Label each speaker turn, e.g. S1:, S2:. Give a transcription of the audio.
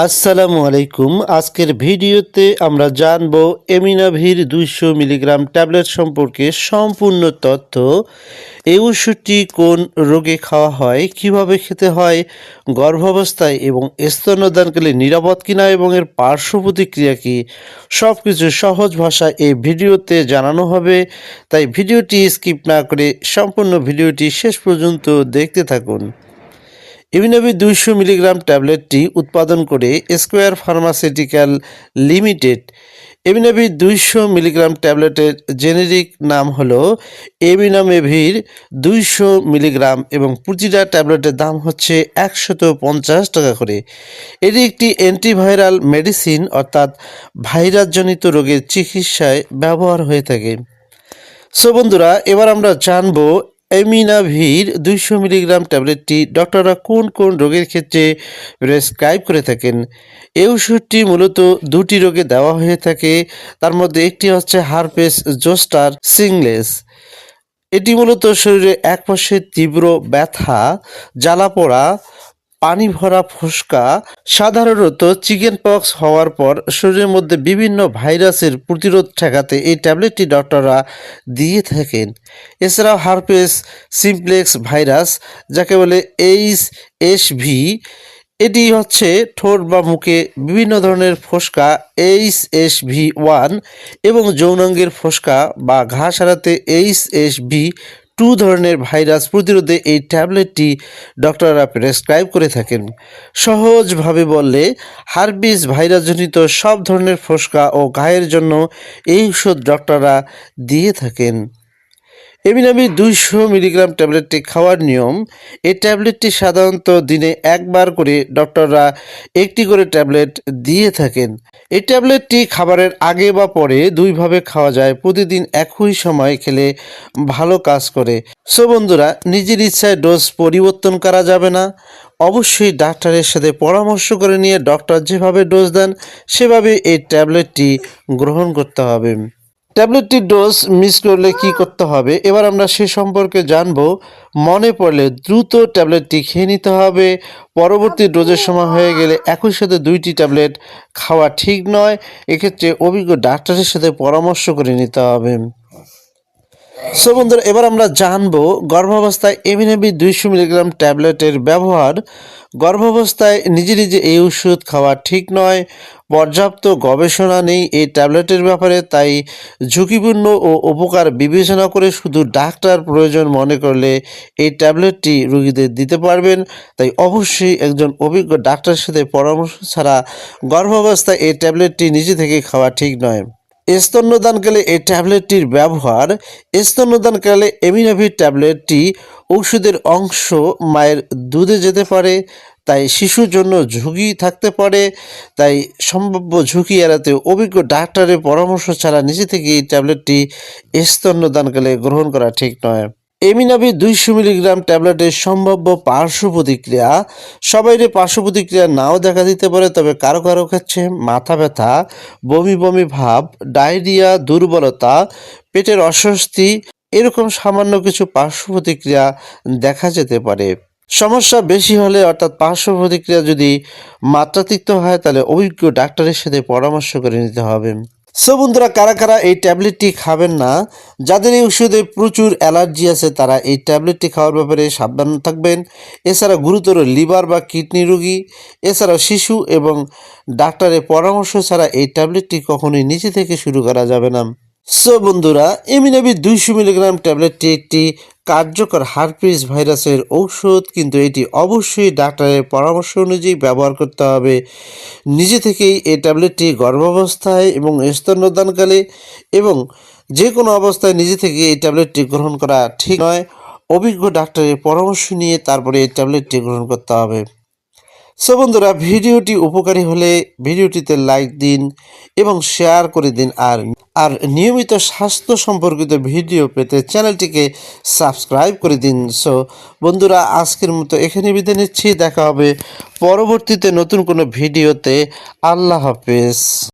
S1: আসসালামু আলাইকুম। আজকের ভিডিওতে আমরা জানব এমিনাভির দুইশো মিলিগ্রাম ট্যাবলেট সম্পর্কে সম্পূর্ণ তথ্য। এই ওষুধটি কোন রোগে খাওয়া হয়, কীভাবে খেতে হয়, গর্ভাবস্থায় এবং স্তন্যদানকালে নিরাপদ কিনা এবং এর পার্শ্ব প্রতিক্রিয়া কী সব কিছু সহজ ভাষায় এই ভিডিওতে জানানো হবে। তাই ভিডিওটি স্কিপ না করে সম্পূর্ণ ভিডিওটি শেষ পর্যন্ত দেখতে থাকুন। ইমিনাবি দুইশো মিলিগ্রাম ট্যাবলেটটি উৎপাদন করে স্কোয়ার ফার্মাসিউটিক্যাল লিমিটেড। এমিনাবি দুইশো মিলিগ্রাম ট্যাবলেটের জেনেরিক নাম হলো এমিনামেভির দুইশো মিলিগ্রাম এবং প্রতিটা ট্যাবলেটের দাম হচ্ছে একশত পঞ্চাশ টাকা করে। এটি একটি অ্যান্টিভাইরাল মেডিসিন অর্থাৎ ভাইরাসজনিত রোগের চিকিৎসায় ব্যবহার হয়ে থাকে। সো বন্ধুরা, এবার আমরা জানব এমিনাভির দুইশো মিলিগ্রাম ট্যাবলেটটি ডক্টররা কোন কোন রোগের ক্ষেত্রে প্রেসক্রাইব করে থাকেন? এই ওষুধটি মূলত দুটি রোগে দেওয়া হয়ে থাকে। তার মধ্যে একটি হচ্ছে হারপেস জোস্টার সিংলেস। এটি মূলত শরীরে এক পাশে তীব্র ব্যথা জ্বালা পোড়া পানি ভরা ফোসকা সাধারণত চিকেন পক্স হওয়ার পর শরীরের মধ্যে বিভিন্ন ভাইরাসের প্রতিরোধ ঠেকাতে এই ট্যাবলেটটি ডক্টররা দিয়ে থাকেন। এছাড়াও হারপেস সিমপ্লেক্স ভাইরাস, যাকে বলে এইচ এস ভি, এটি হচ্ছে ঠোঁট বা মুখে বিভিন্ন ধরনের ফোসকা এইচ এস ভি ওয়ান এবং যৌনাঙ্গের ফোসকা বা ঘা সারাতে এইচ এস ভি টু ধরনের ভাইরাস প্রতিরোধে এই ট্যাবলেটটি ডক্টররা প্রেসক্রাইব করে থাকেন। সহজভাবে বললে হারবিস ভাইরাসজনিত সব ধরনের ফোসকা ও গায়ের জন্য এই ওষুধ ডক্টররা দিয়ে থাকেন। এমিনামি দুইশো মিলিগ্রাম ট্যাবলেটটি খাওয়ার নিয়ম। এই ট্যাবলেটটি সাধারণত দিনে একবার করে ডক্টররা একটি করে ট্যাবলেট দিয়ে থাকেন। এই ট্যাবলেটটি খাবারের আগে বা পরে দুইভাবে খাওয়া যায়। প্রতিদিন একই সময় খেলে ভালো কাজ করে। সো বন্ধুরা, নিজের ইচ্ছায় ডোজ পরিবর্তন করা যাবে না। অবশ্যই ডাক্তারের সাথে পরামর্শ করে নিয়ে ডক্টর যেভাবে ডোজ দেন, সেভাবে এই ট্যাবলেটটি গ্রহণ করতে হবে। ট্যাবলেটটির ডোজ মিস করলে কি করতে হবে? এবার আমরা সে সম্পর্কে জানব। মনে পড়লে দ্রুত ট্যাবলেটটি খেয়ে নিতে হবে। পরবর্তী ডোজের সময় হয়ে গেলে একই সাথে দুইটি ট্যাবলেট খাওয়া ঠিক নয়। এক্ষেত্রে অভিজ্ঞ ডাক্তারের সাথে পরামর্শ করে নিতে হবে। সো বন্ধুরা, এবার আমরা জানব গর্ভাবস্থায় এমিনেবি দুইশো মিলিগ্রাম ট্যাবলেটের ব্যবহার। গর্ভাবস্থায় নিজে নিজে এই ওষুধ খাওয়া ঠিক নয়, পর্যাপ্ত গবেষণা নেই এই ট্যাবলেটের ব্যাপারে, তাই ঝুঁকিপূর্ণ ও উপকার বিবেচনা করে শুধু ডাক্তার প্রয়োজন মনে করলে এই ট্যাবলেটটি রুগীদের দিতে পারবেন। তাই অবশ্যই একজন অভিজ্ঞ ডাক্তারের সাথে পরামর্শ ছাড়া গর্ভাবস্থায় এই ট্যাবলেটটি নিজে থেকে খাওয়া ঠিক নয়। স্তন্যদানকালে এই ট্যাবলেটটির ব্যবহার, স্তন্যদানকালে এমিনাভির ট্যাবলেটটি ঔষধের অংশ মায়ের দুধে যেতে পারে, তাই শিশুর জন্য ঝুঁকি থাকতে পারে, তাই সম্ভাব্য ঝুঁকি এড়াতে অভিজ্ঞ ডাক্তারের পরামর্শ ছাড়া নিজে থেকে এই ট্যাবলেটটি স্তন্যদানকালে গ্রহণ করা ঠিক নয়। এমিনাবি দুইশো মিলিগ্রাম ট্যাবলেটের সম্ভাব্য পার্শ্ব প্রতিক্রিয়া। সবাইরে পার্শ্ব প্রতিক্রিয়া নাও দেখা দিতে পারে, তবে কারও কারও ক্ষেত্রে মাথা ব্যথা, বমি বমি ভাব, ডায়রিয়া, দুর্বলতা, পেটের অস্বস্তি, এরকম সামান্য কিছু পার্শ্ব প্রতিক্রিয়া দেখা যেতে পারে। সমস্যা বেশি হলে অর্থাৎ পার্শ্ব প্রতিক্রিয়া যদি মাত্রাতিরিক্ত হয়, তাহলে অভিজ্ঞ ডাক্তারের সাথে পরামর্শ করে নিতে হবে। সো বন্ধুরা, কারা কারা এই ট্যাবলেটটি খাবেন না, যাদের এই ওষুধে প্রচুর অ্যালার্জি আছে, তারা এই ট্যাবলেটটি খাওয়ার ব্যাপারে সাবধান থাকবেন। এছাড়া গুরুতর লিভার বা কিডনি রোগী এছাড়াও শিশু এবং ডাক্তারের পরামর্শ ছাড়া এই ট্যাবলেটটি কখনোই নিচে থেকে শুরু করা যাবে না। সো বন্ধুরা এমিনাবি দুইশো মিলিগ্রাম ট্যাবলেটটি একটি কার্যকর হারপিস ভাইরাসের ঔষধ, কিন্তু এটি অবশ্যই ডাক্তারের পরামর্শ অনুযায়ী ব্যবহার করতে হবে। নিজে থেকেই এই ট্যাবলেটটি গর্ভাবস্থায় এবং স্তন্যদানকালে এবং যে কোনো অবস্থায় নিজে থেকে এই ট্যাবলেটটি গ্রহণ করা ঠিক নয়। অভিজ্ঞ ডাক্তারের পরামর্শ নিয়ে তারপরে এই ট্যাবলেটটি গ্রহণ করতে হবে। সো বন্ধুরা, ভিডিওটি উপকারী হলে ভিডিওটিতে লাইক দিন এবং শেয়ার করে দিন আর আর নিয়মিত স্বাস্থ্য সম্পর্কিত ভিডিও পেতে চ্যানেলটিকে সাবস্ক্রাইব করে দিন। সো বন্ধুরা, আজকের মতো এখানে বিদায় নিচ্ছি। দেখা হবে পরবর্তীতে নতুন কোনো ভিডিওতে। আল্লাহ হাফেজ।